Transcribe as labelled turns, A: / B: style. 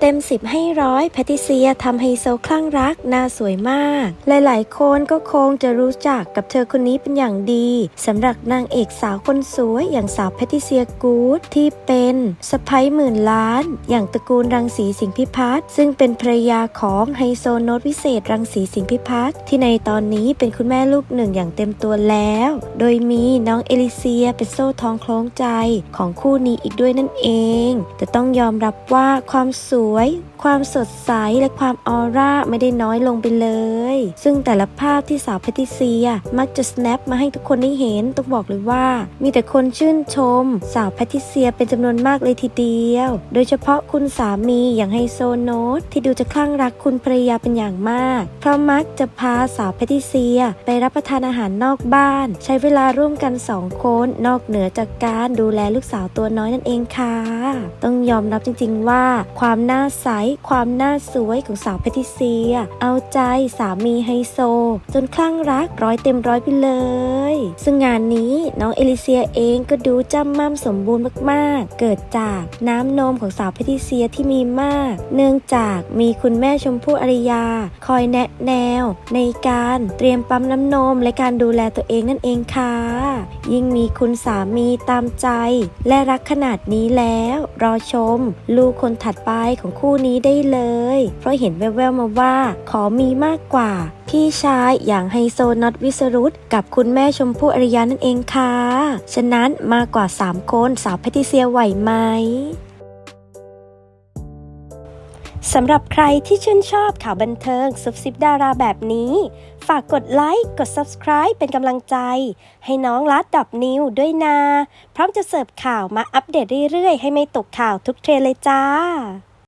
A: เต็ม10ให้ร้อยแพทิเซียทำไฮโซคลั่งรักหน้าสวยมาก หลายๆ คนก็คงจะรู้จักกับเธอคนนี้เป็นอย่างดีสำหรับนางเอกสาวคนสวยอย่างสาวแพทิเซียกูดที่เป็นสะพ้ยหมื่นล้าน อย่างตระกูลรังสีสิงห์พิพัฒน์ซึ่งเป็นภรรยาของไฮโซโนตวิเศษรังสีสิงห์พิพัฒน์ที่ในตอนนี้เป็นคุณแม่ลูกหนึ่งอย่างเต็มตัวแล้ว โดยมีน้องเอลิเซียเป็นโซ่ทองคล้องใจของคู่นี้อีกด้วยนั่นเอง แต่ต้องยอมรับว่าความสวยความสดใสและความออร่าไม่ได้น้อยลงไปเลย ซึ่งแต่ละภาพที่สาวแพทริเซียมักจะ snap มาให้ทุกคนได้เห็นต้องบอกเลยว่า มีแต่คนชื่นชม สาวแพทริเซียเป็นจำนวนมากเลยทีเดียว โดยเฉพาะคุณสามีอย่างไฮโซโนตที่ดูจะคลั่งรักคุณภรรยาเป็นอย่างมาก เพราะมักจะพาสาวแพทริเซีย ไปรับประทานอาหารนอกบ้าน ใช้เวลาร่วมกันสองคนนอกเหนือจากการดูแลลูกสาวตัวน้อยนั่นเองค่ะ ต้องยอมรับจริง ๆ ว่าความหน้าใส ความน้าสวยของสาวแพทริเซีย เอาใจสามีไฮโซ จนคลั่งรักร้อยเต็มร้อยไปเลย ซึ่งงานนี้น้องเอลิเซียเองก็ดูจำม่ำสมบูรณ์มากๆ เกิดจากน้ำนมของสาวแพทริเซียที่มีมาก เนื่องจากมีคุณแม่ชมพู่อริยา คอยแนะแนว ในการเตรียมปั๊มน้ำนมและการดูแลตัวเองนั่นเองค่ะ ยิ่งมีคุณสามีตามใจ และรักขนาดนี้แล้ว รอชม ลูกคนถัดไปของคู่นี้ได้เลย เพราะเห็นแววๆมาว่าขอมีมากกว่า พี่ชายอย่างไฮโซน็อตวิสรุตกับคุณแม่ชมพู่อริยานั่นเองค่ะ ฉะนั้นมากกว่า 3 คนสาวแพทริเซียไหวไหมสำหรับใครที่ชื่นชอบข่าวบันเทิงซุบซิบดาราแบบนี้ ฝากกดไลค์ กด Subscribe เป็นกำลังใจ ให้น้องลัดดับนิวด้วยนะพร้อมจะเสิร์ฟข่าวมาอัปเดตเรื่อยๆ ให้ไม่ตกข่าวทุกเทรนเลยจ้า